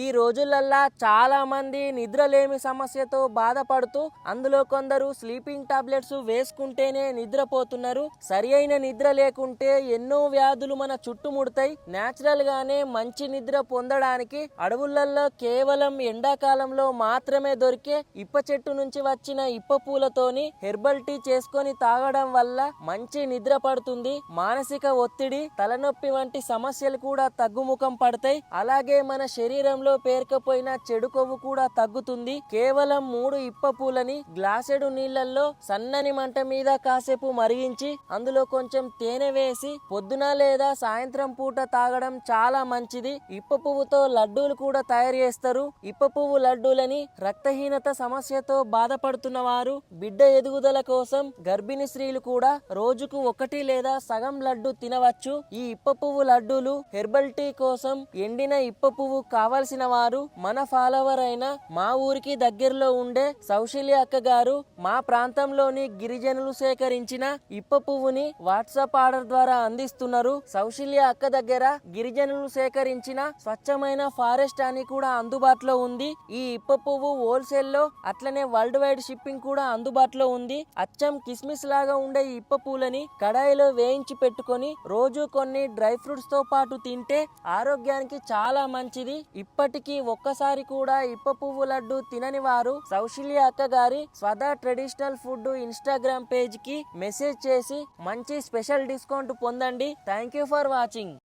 ఈ రోజులల్లా చాలామంది నిద్రలేమి సమస్యతో బాధపడుతూ అందులో కొందరు స్లీపింగ్ టాబ్లెట్స్ వేసుకుంటేనే నిద్రపోతున్నారు. సరి అయిన నిద్ర లేకుంటే ఎన్నో వ్యాధులు మన చుట్టుముడతాయి. న్యాచురల్ గానే మంచి నిద్ర పొందడానికి అడవులల్లో కేవలం ఎండాకాలంలో మాత్రమే దొరికే ఇప్ప చెట్టు నుంచి వచ్చిన ఇప్ప పూలతోని హెర్బల్ టీ చేసుకొని తాగడం వల్ల మంచి నిద్ర పడుతుంది. మానసిక ఒత్తిడి తలనొప్పి వంటి సమస్యలు కూడా తగ్గుముఖం పడతాయి. అలాగే మన శరీరం శరీరంలో పేరుకపోయిన చెడు కొవ్వు కూడా తగ్గుతుంది. కేవలం మూడు ఇప్ప పూలని గ్లాసెడు నీళ్ళలో సన్నని మంట మీద కాసేపు మరిగించి అందులో కొంచెం తేనె వేసి పొద్దున లేదా సాయంత్రం పూట తాగడం చాలా మంచిది. ఇప్ప పువ్వుతో లడ్డూలు కూడా తయారు చేస్తారు. ఇప్ప పువ్వు లడ్డూలని రక్తహీనత సమస్యతో బాధపడుతున్న వారు బిడ్డ ఎదుగుదల కోసం గర్భిణీ స్త్రీలు కూడా రోజుకు ఒకటి లేదా సగం లడ్డు తినవచ్చు. ఈ ఇప్ప పువ్వు లడ్డూలు హెర్బల్ టీ కోసం ఎండిన ఇప్ప పువ్వు కావాల్సిన వారు మన ఫాలోవర్ అయిన మా ఊరికి దగ్గరలో ఉండే సౌశల్య అక్క గారు మా ప్రాంతంలోని గిరిజనులు సేకరించిన ఇప్ప పువ్వుని వాట్సాప్ ఆర్డర్ ద్వారా అందిస్తున్నారు. సౌశల్య అక్క దగ్గర గిరిజనులు సేకరించిన స్వచ్ఛమైన ఫారెస్ట్ అని కూడా అందుబాటులో ఉంది. ఈ ఇప్ప పువ్వు హోల్సేల్లో అట్లనే వరల్డ్ వైడ్ షిప్పింగ్ కూడా అందుబాటులో ఉంది. అచ్చం కిస్మిస్ లాగా ఉండే ఈ ఇప్ప పూలని కడాయిలో వేయించి పెట్టుకొని రోజు కొన్ని డ్రై ఫ్రూట్స్తో పాటు తింటే ఆరోగ్యానికి చాలా మంచిది. ఇప్పటికీ ఒక్కసారి కూడా ఇప్ప పువ్వు లడ్డు తినని వారు సౌశల్య అక్క గారి స్వదా ట్రెడిషనల్ ఫుడ్ ఇన్స్టాగ్రామ్ పేజ్కి మెసేజ్ చేసి మంచి స్పెషల్ డిస్కౌంట్ పొందండి. Thank you for watching.